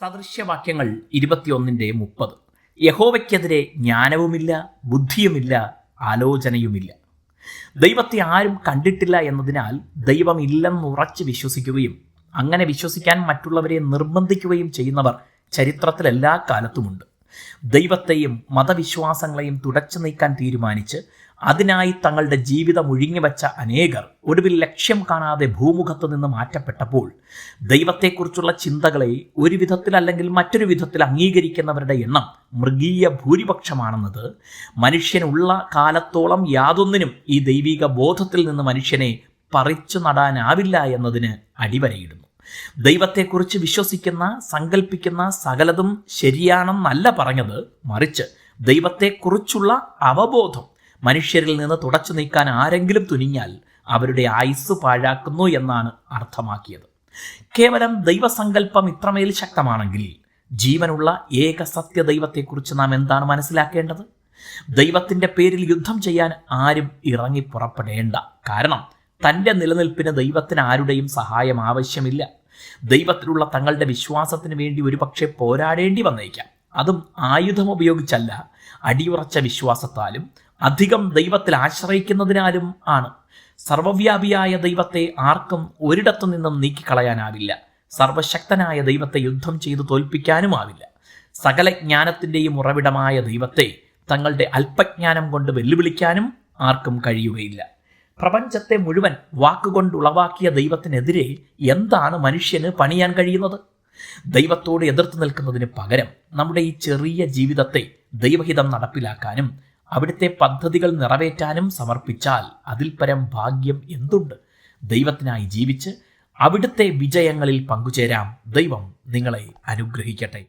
സദൃശ്യവാക്യങ്ങൾ ഇരുപത്തിയൊന്നിന്റെ മുപ്പത്. യഹോവയ്ക്കെതിരെ ജ്ഞാനവുമില്ല ബുദ്ധിയുമില്ല ആലോചനയുമില്ല. ദൈവത്തെ ആരും കണ്ടിട്ടില്ല എന്നതിനാൽ ദൈവമില്ലെന്ന് ഉറച്ച് വിശ്വസിക്കുകയും അങ്ങനെ വിശ്വസിക്കാൻ മറ്റുള്ളവരെ നിർബന്ധിക്കുകയും ചെയ്യുന്നവർ ചരിത്രത്തിൽ എല്ലാ കാലത്തുമുണ്ട്. ദൈവത്തെയും മതവിശ്വാസങ്ങളെയും തുടച്ചു നീക്കാൻ തീരുമാനിച്ച് അതിനായി തങ്ങളുടെ ജീവിതം ഒഴിഞ്ഞുവച്ച അനേകർ ഒടുവിൽ ലക്ഷ്യം കാണാതെ ഭൂമുഖത്തു നിന്ന് മാറ്റപ്പെട്ടപ്പോൾ ദൈവത്തെക്കുറിച്ചുള്ള ചിന്തകളെ ഒരു വിധത്തിൽ അല്ലെങ്കിൽ മറ്റൊരു വിധത്തിൽ അംഗീകരിക്കുന്നവരുടെ എണ്ണം മൃഗീയ ഭൂരിപക്ഷമാണെന്നത് മനുഷ്യനുള്ള കാലത്തോളം യാതൊന്നിനും ഈ ദൈവിക ബോധത്തിൽ നിന്ന് മനുഷ്യനെ പറിച്ചു നടാനാവില്ല എന്നതിന് അടിവരയിടുന്നു. ദൈവത്തെക്കുറിച്ച് വിശ്വസിക്കുന്ന സങ്കല്പിക്കുന്ന സകലതും ശരിയാണെന്നല്ല പറഞ്ഞത് മറിച്ച് ദൈവത്തെക്കുറിച്ചുള്ള അവബോധം മനുഷ്യരിൽ നിന്ന് തുടച്ചു നീക്കാൻ ആരെങ്കിലും തുനിഞ്ഞാൽ അവരുടെ ആയുസ് പാഴാക്കുന്നു എന്നാണ് അർത്ഥമാക്കിയത്. കേവലം ദൈവസങ്കല്പം ഇത്രമേൽ ശക്തമാണെങ്കിൽ ജീവനുള്ള ഏക സത്യ ദൈവത്തെക്കുറിച്ച് നാം എന്താണ് മനസ്സിലാക്കേണ്ടത്? ദൈവത്തിന്റെ പേരിൽ യുദ്ധം ചെയ്യാൻ ആരും ഇറങ്ങി പുറപ്പെടേണ്ട. കാരണം തന്റെ നിലനിൽപ്പിന് ദൈവത്തിന് ആരുടെയും സഹായം ആവശ്യമില്ല. ദൈവത്തിലുള്ള തങ്ങളുടെ വിശ്വാസത്തിന് വേണ്ടി ഒരുപക്ഷെ പോരാടേണ്ടി വന്നേക്കാം. അതും ആയുധം ഉപയോഗിച്ചല്ല അടിയുറച്ച വിശ്വാസത്താലും അധികം ദൈവത്തിൽ ആശ്രയിക്കുന്നതിനാലും ആണ്. സർവവ്യാപിയായ ദൈവത്തെ ആർക്കും ഒരിടത്തു നിന്നും നീക്കിക്കളയാനാവില്ല. സർവശക്തനായ ദൈവത്തെ യുദ്ധം ചെയ്തു തോൽപ്പിക്കാനുമാവില്ല. സകല ജ്ഞാനത്തിന്റെയും ഉറവിടമായ ദൈവത്തെ തങ്ങളുടെ അല്പജ്ഞാനം കൊണ്ട് വെല്ലുവിളിക്കാനും ആർക്കും കഴിയുകയില്ല. പ്രപഞ്ചത്തെ മുഴുവൻ വാക്കുകൊണ്ട് ഉളവാക്കിയ ദൈവത്തിനെതിരെ എന്താണ് മനുഷ്യന് പണിയാൻ കഴിയുന്നത്? ദൈവത്തോട് എതിർത്ത് നിൽക്കുന്നതിന് പകരം നമ്മുടെ ഈ ചെറിയ ജീവിതത്തെ ദൈവഹിതം നടപ്പിലാക്കാനും അവിടുത്തെ പദ്ധതികൾ നിറവേറ്റാനും സമർപ്പിച്ചാൽ അതിൽ പരം ഭാഗ്യം എന്തുണ്ട്? ദൈവത്തിനായി ജീവിച്ച് അവിടുത്തെ വിജയങ്ങളിൽ പങ്കുചേരാം. ദൈവം നിങ്ങളെ അനുഗ്രഹിക്കട്ടെ.